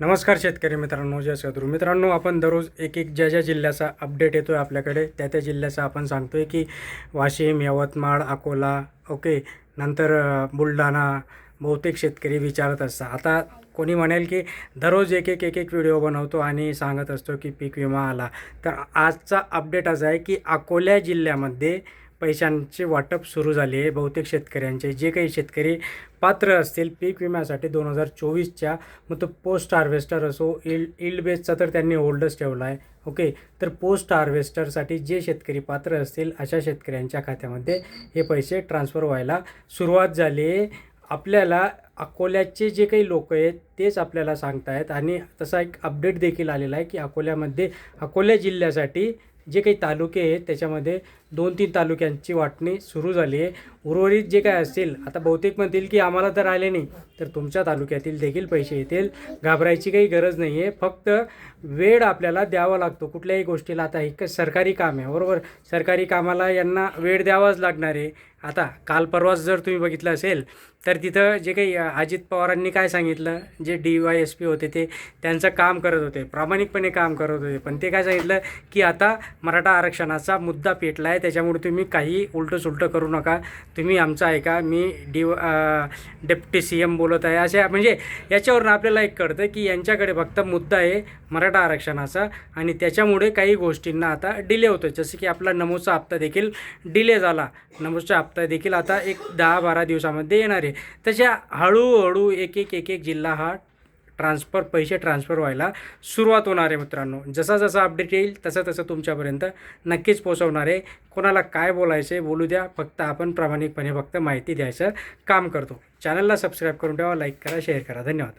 नमस्कार शेतकरी मित्रांनो जय सद्गुरू. मित्रांनो आपण दररोज एक एक ज्या ज्या जिल्ह्याचा अपडेट येतो आहे आपल्याकडे त्या त्या जिल्ह्याचा आपण सांगतो आहे की वाशिम यवतमाळ अकोला ओके नंतर बुलढाणा बहुतेक शेतकरी विचारत असतात. आता कोणी म्हणेल की दररोज एक एक एक एक व्हिडिओ बनवतो आणि सांगत असतो की पीक विमा आला. तर आजचा अपडेट असा आहे की अकोल्या जिल्ह्यामध्ये पैशांचे वाटप सुरू झाले आहे. बहुतेक शेतकऱ्यांचे जे काही शेतकरी पात्र असतील पीक विम्यासाठी दोन हजार चोवीसच्या मग तो पोस्ट हार्वेस्टर असो इल्ड इल्ड बेसचा तर त्यांनी होल्डच ठेवला आहे. ओके? तर पोस्ट हार्वेस्टरसाठी जे शेतकरी पात्र असतील अशा शेतकऱ्यांच्या खात्यामध्ये हे पैसे ट्रान्स्फर व्हायला सुरुवात झाली आहे. आपल्याला अकोल्याचे जे काही लोक आहेत तेच आपल्याला सांगतायत. आणि तसा एक अपडेट देखील आलेला आहे की अकोल्यामध्ये अकोला जिल्ह्यासाठी जे काही तालुके आहेत त्याच्यामध्ये दोन तीन तालुक्यांची वाटणी सुरू झाली आहे. उर्वरित जे काय असतील आता बहुतेक म्हणतील की आम्हाला तर आले नाही तर तुमच्या तालुक्यातील देखील पैसे येतील. घाबरायची काही गरज नाही आहे फक्त वेळ आपल्याला द्यावा लागतो. कुठल्याही गोष्टीला आता एक सरकारी काम आहे बरोबर? सरकारी कामाला यांना वेळ द्यावाच लागणार आहे. आता काल परवाच जर तुम्ही बघितलं असेल तर तिथं जे काही अजित पवारांनी काय सांगितलं जे डी वाय एस पी होते ते त्यांचं काम करत होते प्रामाणिकपणे काम करत होते. पण ते काय सांगितलं की आता मराठा आरक्षणाचा मुद्दा पेटला आहे त्याच्यामुळे तुम्ही काही उलटं सुलटं करू नका. तुम्ही आमचं ऐका. मी डी डेप्टी सी एम बोलत आहे. अशा म्हणजे याच्यावरून आपल्याला एक कळतं की यांच्याकडे फक्त मुद्दा आहे मराठा आरक्षणाचा आणि त्याच्यामुळे काही गोष्टींना आता डिले होतो जसं की आपला नमोचा हप्ता देखील डिले झाला. नमोचा हप्ता देखील आता एक दहा बारा दिवसामध्ये येणार आहे. तशा हळूहळू एक एक एक एक जिल्हा हा ट्रान्सफर पैसे ट्रान्सफर व्हायला सुरुवात होणार आहे मित्रांनो. जसा जसा अपडेट येईल तसं तसं तुमच्यापर्यंत नक्कीच पोहोचवणार आहे. कोणाला काय बोलायचं आहे बोलू द्या. फक्त आपण प्रामाणिकपणे फक्त माहिती द्यायचं काम करतो. चॅनलला सबस्क्राईब करून ठेवा लाईक करा शेअर करा. धन्यवाद.